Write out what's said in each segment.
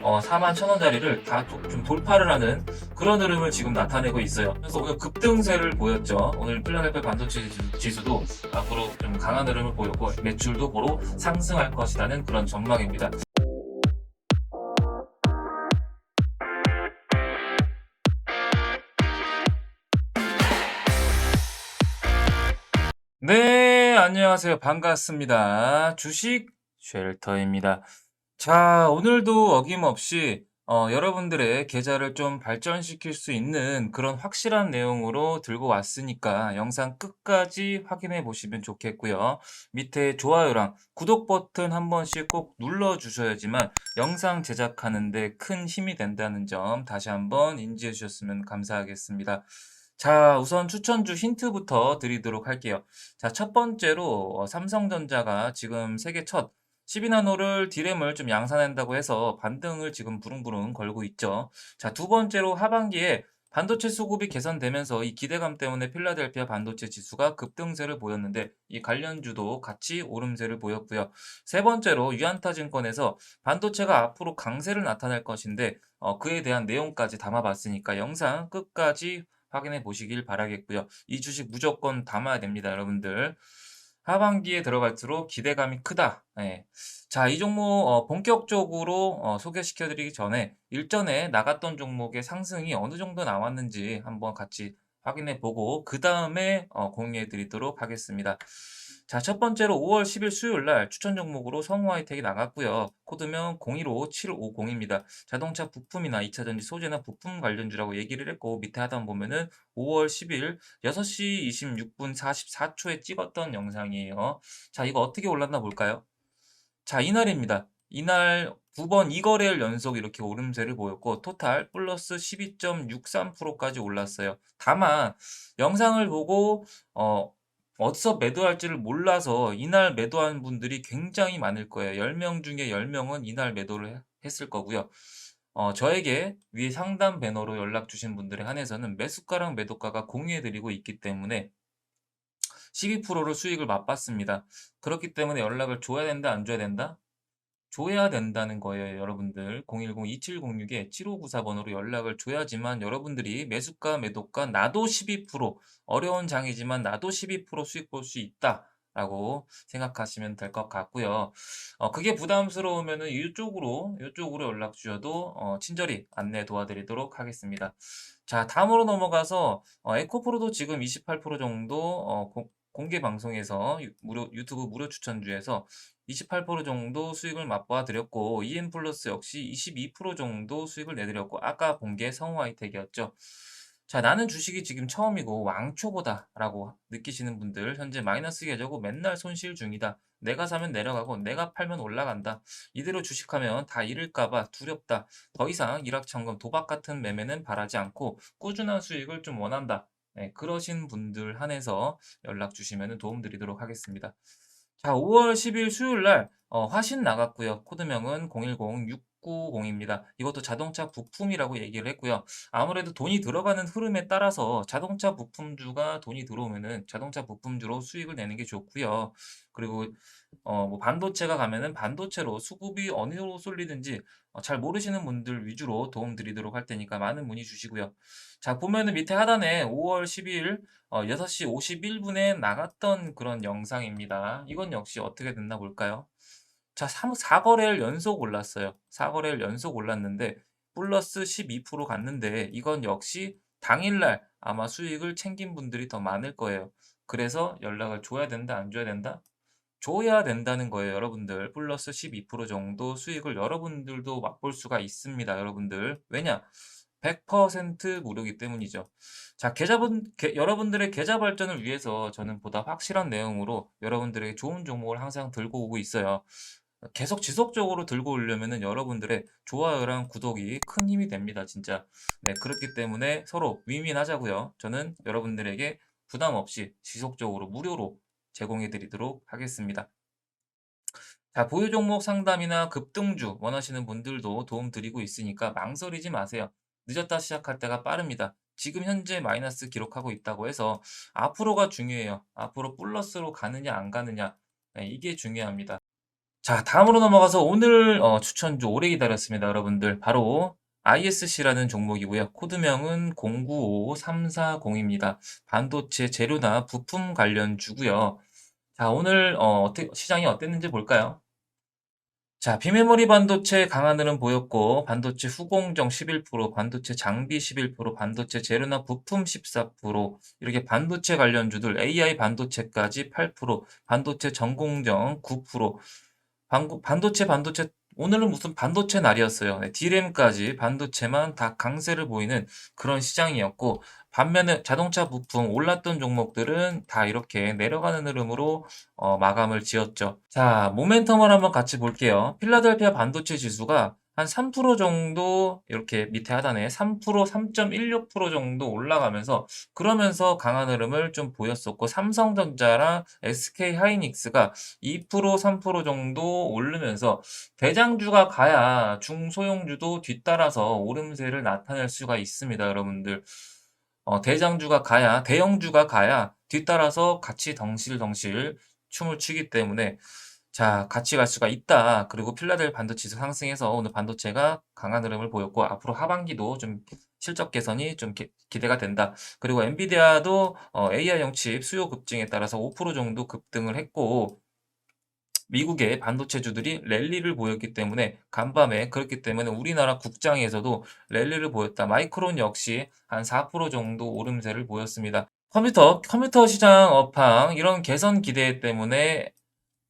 어, 4만 천 원짜리를 다 좀 돌파를 하는 그런 흐름을 지금 나타내고 있어요. 그래서 오늘 급등세를 보였죠. 오늘 필라델피아 반도체 지수- 지수도 앞으로 좀 강한 흐름을 보였고 매출도 보로 상승할 것이라는 그런 전망입니다. 네, 안녕하세요. 반갑습니다. 주식 쉘터입니다. 자, 오늘도 어김없이 어, 여러분들의 계좌를 좀 발전시킬 수 있는 그런 확실한 내용으로 들고 왔으니까 영상 끝까지 확인해 보시면 좋겠고요. 밑에 좋아요랑 구독 버튼 한 번씩 꼭 눌러 주셔야지만 영상 제작하는데 큰 힘이 된다는 점 다시 한번 인지해 주셨으면 감사하겠습니다. 자, 우선 추천주 힌트부터 드리도록 할게요. 자, 첫 번째로 어, 삼성전자가 지금 세계 첫 12나노를 디램을 좀 양산한다고 해서 반등을 지금 부릉부릉 걸고 있죠. 자, 두 번째로 하반기에 반도체 수급이 개선되면서 이 기대감 때문에 필라델피아 반도체 지수가 급등세를 보였는데 이 관련주도 같이 오름세를 보였고요. 세 번째로 유안타증권에서 반도체가 앞으로 강세를 나타낼 것인데 어, 그에 대한 내용까지 담아봤으니까 영상 끝까지 확인해 보시길 바라겠고요. 이 주식 무조건 담아야 됩니다, 여러분들. 하반기에 들어갈수록 기대감이 크다. 예. 자, 이 종목 어, 본격적으로 어, 소개시켜드리기 전에 일전에 나갔던 종목의 상승이 어느 정도 나왔는지 한번 같이 확인해 보고 그 다음에 어, 공유해 드리도록 하겠습니다. 자, 첫 번째로 5월 10일 수요일 날 추천 종목으로 성우하이텍이 나갔고요. 코드명 015750입니다. 자동차 부품이나 2차전지 소재나 부품 관련주라고 얘기를 했고 밑에 하단 보면은 5월 10일 6시 26분 44초에 찍었던 영상이에요. 자, 이거 어떻게 올랐나 볼까요? 자, 이날입니다. 이날 9번 2거래일 연속 이렇게 오름세를 보였고 토탈 플러스 12.63%까지 올랐어요. 다만 영상을 보고 어 어디서 매도할지를 몰라서 이날 매도한 분들이 굉장히 많을 거예요. 10명 중에 10명은 이날 매도를 해- 했을 거고요. 어, 저에게 위에 상담 배너로 연락 주신 분들에 한해서는 매수가랑 매도가가 공유해드리고 있기 때문에 12%를 수익을 맛봤습니다. 그렇기 때문에 연락을 줘야 된다, 안 줘야 된다? 줘야 된다는 거예요, 여러분들. 010-2706에 7594번으로 연락을 줘야지만 여러분들이 매수가, 매도가 나도 12% 어려운 장이지만 나도 12% 수익 볼 수 있다. 라고 생각하시면 될 것 같고요. 어, 그게 부담스러우면은 이쪽으로, 이쪽으로 연락 주셔도 어, 친절히 안내 도와드리도록 하겠습니다. 자, 다음으로 넘어가서 어, 에코프로도 지금 28% 정도 어, 공- 공개 방송에서 유, 무료, 유튜브 무료 추천주에서 28% 정도 수익을 맛보아 드렸고 EM 플러스 역시 22% 정도 수익을 내드렸고 아까 본 게 성우하이텍이었죠. 자 나는 주식이 지금 처음이고 왕초보다 라고 느끼시는 분들 현재 마이너스 계좌고 맨날 손실 중이다. 내가 사면 내려가고 내가 팔면 올라간다. 이대로 주식하면 다 잃을까봐 두렵다. 더 이상 일확천금 도박 같은 매매는 바라지 않고 꾸준한 수익을 좀 원한다. 네, 그러신 분들 한해서 연락 주시면 도움 드리도록 하겠습니다. 자, 5월 10일 수요일 날 어, 화신 나갔고요. 코드명은 010690입니다. 이것도 자동차 부품이라고 얘기를 했고요. 아무래도 돈이 들어가는 흐름에 따라서 자동차 부품주가 돈이 들어오면은 자동차 부품주로 수익을 내는 게 좋고요. 그리고 어, 뭐 반도체가 가면은 반도체로 수급이 어디로 쏠리든지 어, 잘 모르시는 분들 위주로 도움 드리도록 할 테니까 많은 문의 주시고요. 자, 보면은 밑에 하단에 5월 12일 어, 6시 51분에 나갔던 그런 영상입니다. 이건 역시 어떻게 됐나 볼까요? 자, 3, 4거래일 연속 올랐어요. 4거래일 연속 올랐는데 플러스 12% 갔는데 이건 역시 당일날 아마 수익을 챙긴 분들이 더 많을 거예요. 그래서 연락을 줘야 된다, 안 줘야 된다? 줘야 된다는 거예요, 여러분들. 플러스 12% 정도 수익을 여러분들도 맛볼 수가 있습니다, 여러분들. 왜냐? 100% 무료이기 때문이죠. 자, 계좌분, 게- 여러분들의 계좌 발전을 위해서 저는 보다 확실한 내용으로 여러분들에게 좋은 종목을 항상 들고 오고 있어요. 계속 지속적으로 들고 오려면은 여러분들의 좋아요랑 구독이 큰 힘이 됩니다, 진짜. 네, 그렇기 때문에 서로 윈윈 하자고요. 저는 여러분들에게 부담 없이 지속적으로 무료로 제공해 드리도록 하겠습니다. 자, 보유 종목 상담이나 급등주 원하시는 분들도 도움 드리고 있으니까 망설이지 마세요. 늦었다 시작할 때가 빠릅니다. 지금 현재 마이너스 기록하고 있다고 해서 앞으로가 중요해요. 앞으로 플러스로 가느냐 안 가느냐. 네, 이게 중요합니다. 자, 다음으로 넘어가서 오늘 어, 추천주 오래 기다렸습니다, 여러분들. 바로 ISC라는 종목이고요. 코드명은 095340입니다. 반도체 재료나 부품 관련 주고요. 자, 오늘 어, 시장이 어땠는지 볼까요? 자, 비메모리 반도체 흐름 보였고, 반도체 후공정 11%, 반도체 장비 11%, 반도체 재료나 부품 14%, 이렇게 반도체 관련주들, AI 반도체까지 8%, 반도체 전공정 9%, 반고- 반도체 반도체 오늘은 무슨 반도체 날이었어요. 네, D램까지 반도체만 다 강세를 보이는 그런 시장이었고 반면에 자동차 부품 올랐던 종목들은 다 이렇게 내려가는 흐름으로 어, 마감을 지었죠. 자, 모멘텀을 한번 같이 볼게요. 필라델피아 반도체 지수가 한 3% 정도 이렇게 밑에 하단에 3%, 3.16% 정도 올라가면서 그러면서 강한 흐름을 좀 보였었고 삼성전자랑 SK 하이닉스가 2%, 3% 정도 오르면서 대장주가 가야 중소형주도 뒤따라서 오름세를 나타낼 수가 있습니다, 여러분들. 어, 대장주가 가야, 대형주가 가야 뒤따라서 같이 덩실덩실 춤을 추기 때문에 자, 같이 갈 수가 있다. 그리고 필라델 반도체도 상승해서 오늘 반도체가 강한 흐름을 보였고 앞으로 하반기도 좀 실적 개선이 좀 기, 대가 된다. 그리고 엔비디아도 어, AI용 칩 수요 급증에 따라서 5% 정도 급등을 했고 미국의 반도체주들이 랠리를 보였기 때문에 간밤에 그렇기 때문에 우리나라 국장에서도 랠리를 보였다. 마이크론 역시 한 4% 정도 오름세를 보였습니다. 컴퓨터, 컴퓨터 시장 업황 이런 개선 기대 때문에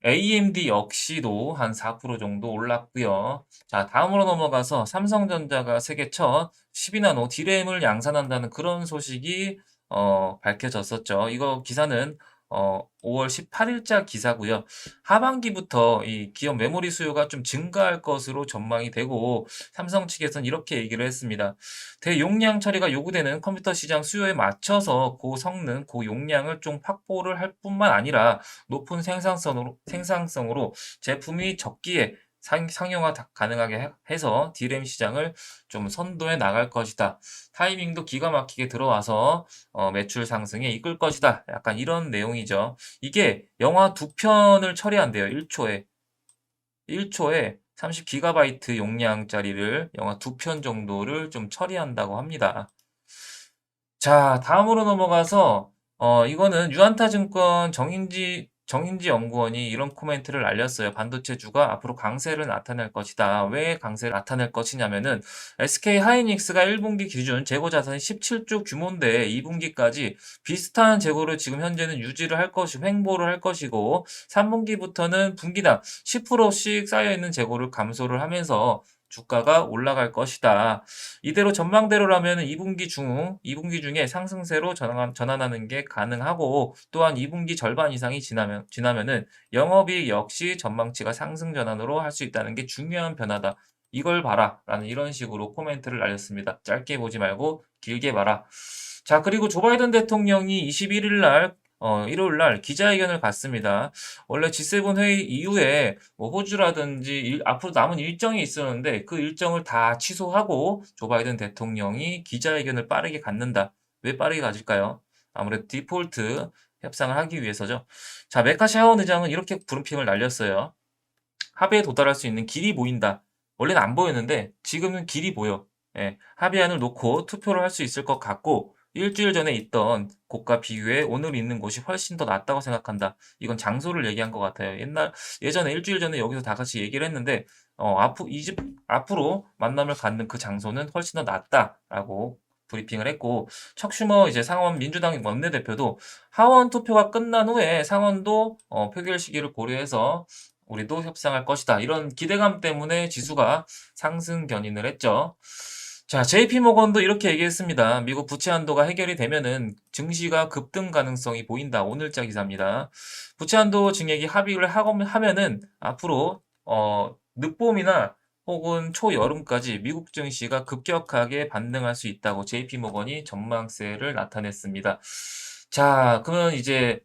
AMD 역시도 한 4% 정도 올랐고요. 자, 다음으로 넘어가서 삼성전자가 세계 첫 12나노 D램을 양산한다는 그런 소식이 어, 밝혀졌었죠. 이거 기사는 어, 5월 18일자 기사고요. 하반기부터 이 기업 메모리 수요가 좀 증가할 것으로 전망이 되고 삼성 측에서는 이렇게 얘기를 했습니다. 대용량 처리가 요구되는 컴퓨터 시장 수요에 맞춰서 고성능, 고용량을 좀 확보를 할 뿐만 아니라 높은 생산성으로, 생산성으로 제품이 적기에 상, 상용화 가능하게 해서 D램 시장을 좀 선도해 나갈 것이다. 타이밍도 기가 막히게 들어와서 어, 매출 상승에 이끌 것이다. 약간 이런 내용이죠. 이게 영화 두 편을 처리한대요. 1초에. 1초에 30GB 용량짜리를 영화 두 편 정도를 좀 처리한다고 합니다. 자, 다음으로 넘어가서 어, 이거는 유한타 증권 정인지 정인지 연구원이 이런 코멘트를 날렸어요. 반도체주가 앞으로 강세를 나타낼 것이다. 왜 강세를 나타낼 것이냐면은 SK 하이닉스가 1분기 기준 재고 자산이 17조 규모인데 2분기까지 비슷한 재고를 지금 현재는 유지를 할 것이고 횡보를 할 것이고 3분기부터는 분기당 10%씩 쌓여 있는 재고를 감소를 하면서 주가가 올라갈 것이다. 이대로 전망대로라면 2분기 중, 2분기 중에 상승세로 전환, 전환하는 게 가능하고 또한 2분기 절반 이상이 지나면, 지나면은 영업이익 역시 전망치가 상승 전환으로 할 수 있다는 게 중요한 변화다. 이걸 봐라. 라는 이런 식으로 코멘트를 날렸습니다. 짧게 보지 말고 길게 봐라. 자, 그리고 조 바이든 대통령이 21일 날 어, 일요일 날 기자회견을 갖습니다. 원래 G7 회의 이후에 뭐 호주라든지 일, 앞으로 남은 일정이 있었는데 그 일정을 다 취소하고 조 바이든 대통령이 기자회견을 빠르게 갖는다. 왜 빠르게 가질까요? 아무래도 디폴트 협상을 하기 위해서죠. 자, 메카시 하원 의장은 이렇게 브리핑을 날렸어요. 합의에 도달할 수 있는 길이 보인다. 원래는 안 보였는데 지금은 길이 보여. 예, 합의안을 놓고 투표를 할 수 있을 것 같고 일주일 전에 있던 곳과 비교해 오늘 있는 곳이 훨씬 더 낫다고 생각한다. 이건 장소를 얘기한 것 같아요. 옛날 예전에 일주일 전에 여기서 다 같이 얘기를 했는데 어, 앞으로 이집 앞으로 만남을 갖는 그 장소는 훨씬 더 낫다라고 브리핑을 했고 척슈머 이제 상원 민주당 원내대표도 하원 투표가 끝난 후에 상원도 어, 표결 시기를 고려해서 우리도 협상할 것이다. 이런 기대감 때문에 지수가 상승 견인을 했죠. 자, JP모건도 이렇게 얘기했습니다. 미국 부채 한도가 해결이 되면은 증시가 급등 가능성이 보인다. 오늘자 기사입니다. 부채 한도 증액이 합의를 하면은 앞으로 어, 늦봄이나 혹은 초여름까지 미국 증시가 급격하게 반등할 수 있다고 JP모건이 전망세를 나타냈습니다. 자, 그러면 이제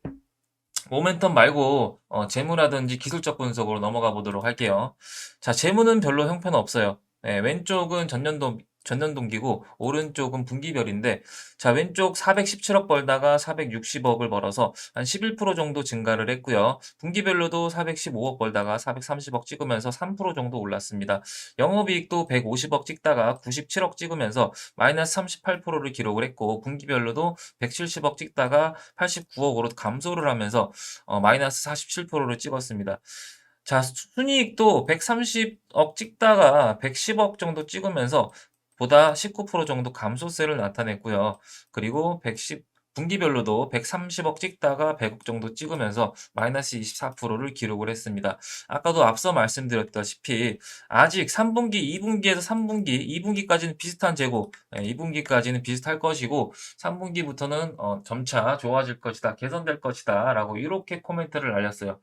모멘텀 말고 어, 재무라든지 기술적 분석으로 넘어가 보도록 할게요. 자, 재무는 별로 형편 없어요. 네, 왼쪽은 전년도 전년 동기고 오른쪽은 분기별인데 자 왼쪽 417억 벌다가 460억을 벌어서 한 11% 정도 증가를 했고요. 분기별로도 415억 벌다가 430억 찍으면서 3% 정도 올랐습니다. 영업이익도 150억 찍다가 97억 찍으면서 마이너스 38%를 기록을 했고 분기별로도 170억 찍다가 89억으로 감소를 하면서 어, 마이너스 47%를 찍었습니다. 자, 순이익도 130억 찍다가 110억 정도 찍으면서 보다 19% 정도 감소세를 나타냈고요. 그리고 110 분기별로도 130억 찍다가 100억 정도 찍으면서 마이너스 24%를 기록을 했습니다. 아까도 앞서 말씀드렸다시피 아직 3분기, 2분기에서 3분기, 2분기까지는 비슷한 재고, 2분기까지는 비슷할 것이고 3분기부터는 어, 점차 좋아질 것이다, 개선될 것이다 라고 이렇게 코멘트를 날렸어요.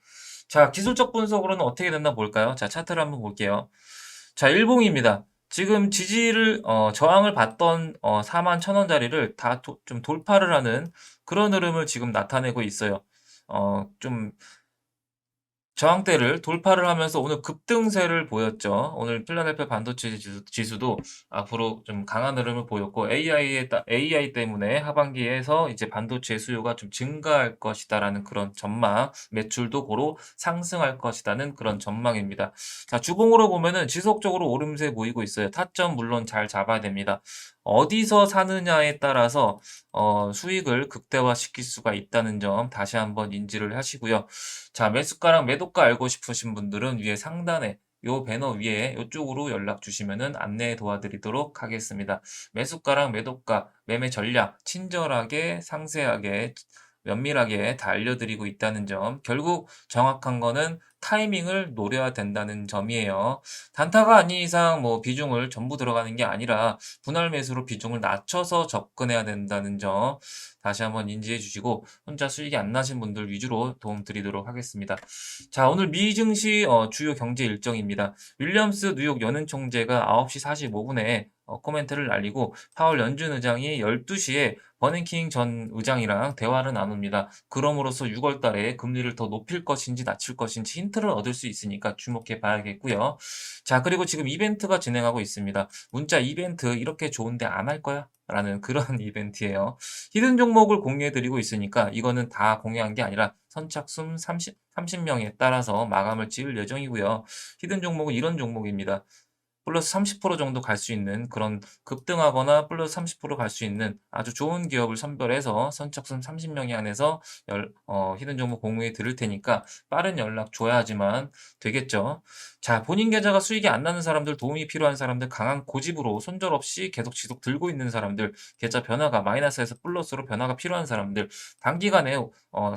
자, 기술적 분석으로는 어떻게 됐나 볼까요? 자, 차트를 한번 볼게요. 자, 일봉입니다. 지금 지지를 어, 저항을 받던 어, 4만 1,000원짜리를 다 좀 돌파를 하는 그런 흐름을 지금 나타내고 있어요. 어, 좀 저항대를 돌파를 하면서 오늘 급등세를 보였죠. 오늘 필라델피아 반도체 지수, 도 앞으로 좀 강한 흐름을 보였고 AI에 따, AI 때문에 하반기에서 이제 반도체 수요가 좀 증가할 것이다라는 그런 전망, 매출도 고로 상승할 것이다는 그런 전망입니다. 자, 주봉으로 보면은 지속적으로 오름세 보이고 있어요. 타점 물론 잘 잡아야 됩니다. 어디서 사느냐에 따라서 어, 수익을 극대화시킬 수가 있다는 점 다시 한번 인지를 하시고요. 자, 매수가랑 매도가 알고 싶으신 분들은 위에 상단에 요 배너 위에 이쪽으로 연락 주시면은 안내 도와드리도록 하겠습니다. 매수가랑 매도가, 매매 전략 친절하게 상세하게 면밀하게 다 알려드리고 있다는 점. 결국 정확한 거는 타이밍을 노려야 된다는 점이에요. 단타가 아닌 이상 뭐 비중을 전부 들어가는 게 아니라 분할 매수로 비중을 낮춰서 접근해야 된다는 점 다시 한번 인지해 주시고 혼자 수익이 안 나신 분들 위주로 도움 드리도록 하겠습니다. 자 오늘 미 증시 어, 주요 경제 일정입니다. 윌리엄스 뉴욕 연은 총재가 9시 45분에 어, 코멘트를 날리고 파월 연준 의장이 12시에 버닝킹 전 의장이랑 대화를 나눕니다. 그럼으로써 6월 달에 금리를 더 높일 것인지 낮출 것인지 힌트를 얻을 수 있으니까 주목해 봐야겠고요. 자, 그리고 지금 이벤트가 진행하고 있습니다. 문자 이벤트 이렇게 좋은데 안 할 거야? 라는 그런 이벤트예요. 히든 종목을 공유해 드리고 있으니까 이거는 다 공유한 게 아니라 선착순 30, 30명에 따라서 마감을 지을 예정이고요. 히든 종목은 이런 종목입니다. 플러스 30% 정도 갈 수 있는 그런 급등하거나 플러스 30%갈 수 있는 아주 좋은 기업을 선별해서 선착순 30명이 안에서 열, 어, 히든 정보 공유해 드릴 테니까 빠른 연락 줘야지만 되겠죠. 자, 본인 계좌가 수익이 안 나는 사람들, 도움이 필요한 사람들, 강한 고집으로 손절 없이 계속 지속 들고 있는 사람들, 계좌 변화가 마이너스에서 플러스로 변화가 필요한 사람들, 단기간에 어,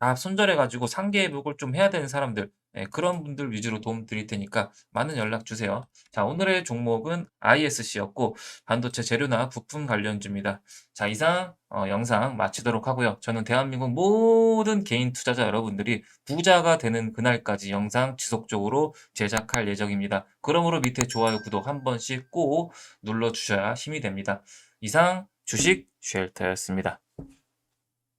다 손절해가지고 상계 회복을 좀 해야 되는 사람들, 예, 그런 분들 위주로 도움 드릴 테니까 많은 연락 주세요. 자, 오늘의 종목은 ISC였고 반도체 재료나 부품 관련주입니다. 자, 이상 어, 영상 마치도록 하고요. 저는 대한민국 모든 개인 투자자 여러분들이 부자가 되는 그날까지 영상 지속적으로 제작할 예정입니다. 그러므로 밑에 좋아요, 구독 한 번씩 꼭 눌러주셔야 힘이 됩니다. 이상 주식 쉘터였습니다.